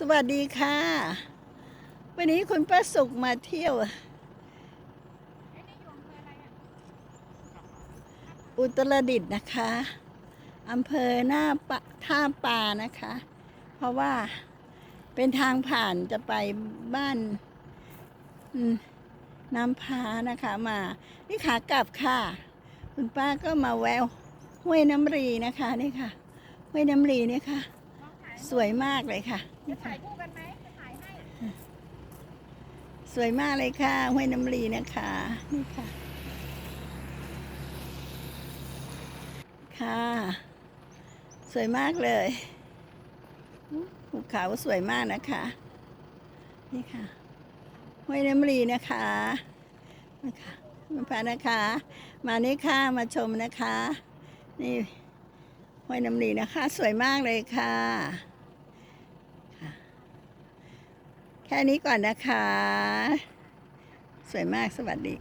สวัสดีค่ะ วันนี้คุณป้าสุกมาเที่ยว อุตรดิตถ์นะคะอำเภอหน้าปะท่าปานะคะ เพราะว่าเป็นทางผ่านจะไปบ้านน้ำพานะคะมา นี่ขากลับค่ะ คุณป้าก็มาแววห้วยน้ำรีนะคะนี่ค่ะ ห้วยน้ำรีนี่ค่ะ สวยมากเลยค่ะนี่ค่ะถ่ายคู่กันไหมจะถ่ายให้ สวยมากเลยค่ะ ห้วยน้ำรีนะคะ นี่ค่ะ ค่ะ สวยมากเลยภูเขาสวยมากนะคะ นี่ค่ะ ห้วยน้ำรีนะคะนะคะมาพานะคะ มานี่ค่ะ มาชมนะคะ นี่ห้วยน้ำรีนะคะ สวยมากเลยค่ะ แค่นี้ก่อนนะคะ สวยมากสวัสดี